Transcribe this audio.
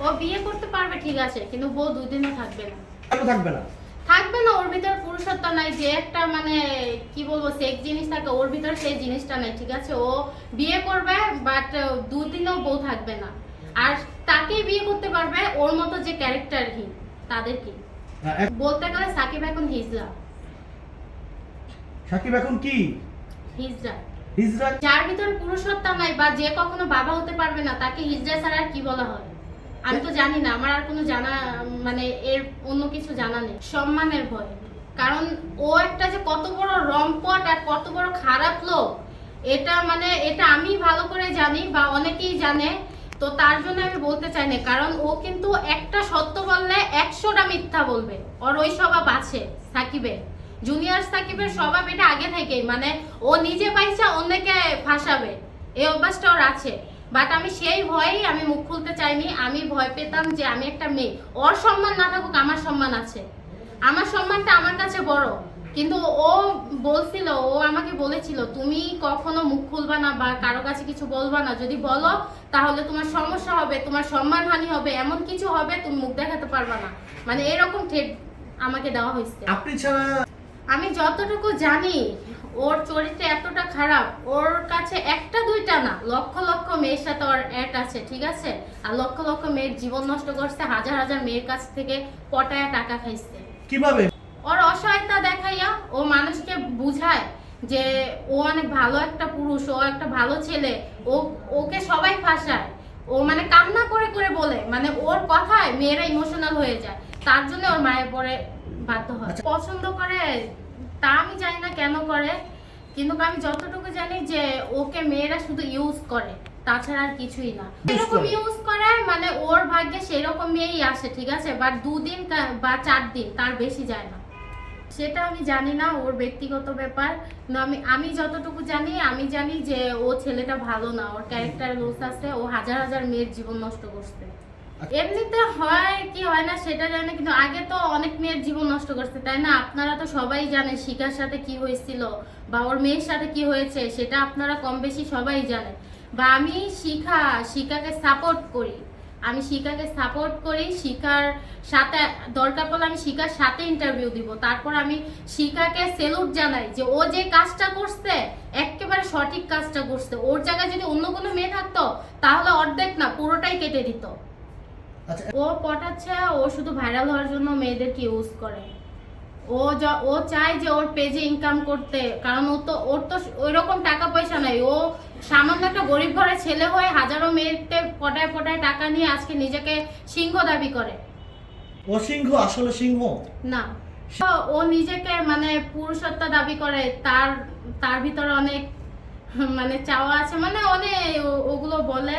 ও বিয়ে করতে পারবে ঠিক আছে কিন্তু বউ দুদিনও থাকবে না। কেন থাকবে না? থাকবে না ওর ভিতর পুরুষত্ব নাই যে একটা মানে কি বলব সেক্স জিনিস থাকে ওর ভিতর সেই জিনিসটা নাই ঠিক আছে? ও বিয়ে করবে বাট দুদিনও বউ থাকবে না। আর তাকে বিয়ে করতে পারবে ওর মতো যে ক্যারেক্টারহীন তাদেরকে। হ্যাঁ, এক- বলতে গেলে সাকিব এখন হিজলা সাকিব এখন কি? হিজলা হিজরা যার ভিতরে পুরুষত্ব নাই বা যে কখনো বাবা হতে পারবে না তাকে হিজড়া ছাড়া আর কি বলা হয়? আমি তো জানি না, আমার আর কোনো জানা মানে এর অন্য কিছু জানা নেই। সম্মানের ভয়। কারণ ও একটা যে কত বড় রম্পট আর কত বড় খারাপ লোক, এটা মানে এটা আমি ভালো করে জানি বা অনেকেই জানে, তো তার জন্য আমি বলতে চাই না। কারণ ও কিন্তু একটা সত্য বললে একশোটা মিথ্যা বলবে। ওর ওই স্বভাব আছে, সাকিবের। জুনিয়র সাকিবের স্বভাব এটা আগে থেকেই মানে ও নিজে পাইছে, অন্যকে ফাঁসাবে। এই অভ্যাসটা ওর আছে। বাট আমি সেই ভয়েই আমি মুখ খুলতে চাইনি। আমি ভয় পেতাম যে আমি একটা মেয়ে। ওর সম্মান না থাকুক, আমার সম্মান আছে। আমার সম্মানটা আমার কাছে বড়। কিন্তু ও বলছিল, ও আমাকে বলেছিল, তুমি কখনো মুখ খুলবা না বা কারও কাছে কিছু বলবা না। যদি বলো, তাহলে তোমার সমস্যা হবে, তোমার সম্মানহানি হবে। এমন কিছু হবে, তুমি মুখ দেখাতে পারবা না। মানে এরকম ঠেট আমাকে দেওয়া হয়েছে। আপনি ছাড়া আমি যতটুকু জানি ওর চরিত্র এতটা খারাপ ওর কাছে একটা দুইটা না লক্ষ লক্ষ মেয়ের সাথে ওর অ্যাড আছে ঠিক আছে? আর লক্ষ লক্ষ মেয়ের জীবন নষ্ট করছে হাজার হাজার মেয়ের কাছ থেকে পটায়া টাকা খাইছে। কীভাবে? ওর অসহায়তা দেখাইয়া ও মানুষকে বুঝায় যে ও অনেক ভালো একটা পুরুষ ও একটা ভালো ছেলে ও ওকে সবাই ফাঁসায়। ও মানে কান্না করে করে বলে মানে ওর কথায় মেয়েরা ইমোশনাল হয়ে যায়। তার জন্য ওর মায়ের পরে বাধ্য হয়। আচ্ছা। পছন্দ করে তা আমি জানি না কেন করে কিন্তু আমি যতটুকু জানি যে ওকে মেয়েরা শুধু ইউজ করে তাছাড়া আর কিছুই না। এরকম ইউজ করে। মানে ওর ভাগ্যে সেরকম মেয়েই আসে ঠিক আছে? বাট দুদিন বা চার দিন তার বেশি যায় না। সেটা আমি জানি না ওর ব্যক্তিগত ব্যাপার। আমি আমি যতটুকু জানি আমি জানি যে ও ছেলেটা ভালো না ওর ক্যারেক্টার লুজ আছে ও হাজার হাজার মেয়ের জীবন নষ্ট করছে। এমনিতে হয়, কি হয় না সেটা জানি, কিন্তু আগে তো অনেক মেয়ের জীবন নষ্ট করছে, তাই না? আপনারা তো সবাই জানেন শিকার সাথে কি হয়েছিল, বা ওর মেয়ের সাথে কি হয়েছে, সেটা আপনারা কম বেশি সবাই জানেন। বা আমি শিখা শিকাকে সাপোর্ট করি। আমি শিকাকে সাপোর্ট করি শিকার সাথে, দরকার পড়লে আমি শিকার সাথে ইন্টারভিউ দিব। তারপর আমি শিকাকে সেলুট জানাই যে ও যে কাজটা করছে, একেবারে সঠিক কাজটা করছে। ওর জায়গায় যদি অন্য কোনো মেয়ে থাকতো, তাহলে অর্ধেক না, পুরোটাই কেটে দিত। আচ্ছা। ও পটাচ্ছে ও শুধু ভাইরাল হওয়ার জন্য মেয়েদেরকে ইউজ করে। ও য- ও চায় যে ওর পেজে ইনকাম করতে কারণ ও তো ওর তো ওই রকম টাকা পয়সা নাই। ও সামান্য একটা গরিব ঘরের ছেলে হয়ে হাজারো মেয়েতে পটায় পটায় টাকা নিয়ে আজকে নিজেকে সিংহ দাবি করে। ও সিংহ? আসলে সিংহ? না। ও- ও নিজেকে মানে পুরুষত্ব দাবি করে তার তার ভিতরে অনেক মানে চাওয়া আছে। মানে অনেক ওগুলো বলে।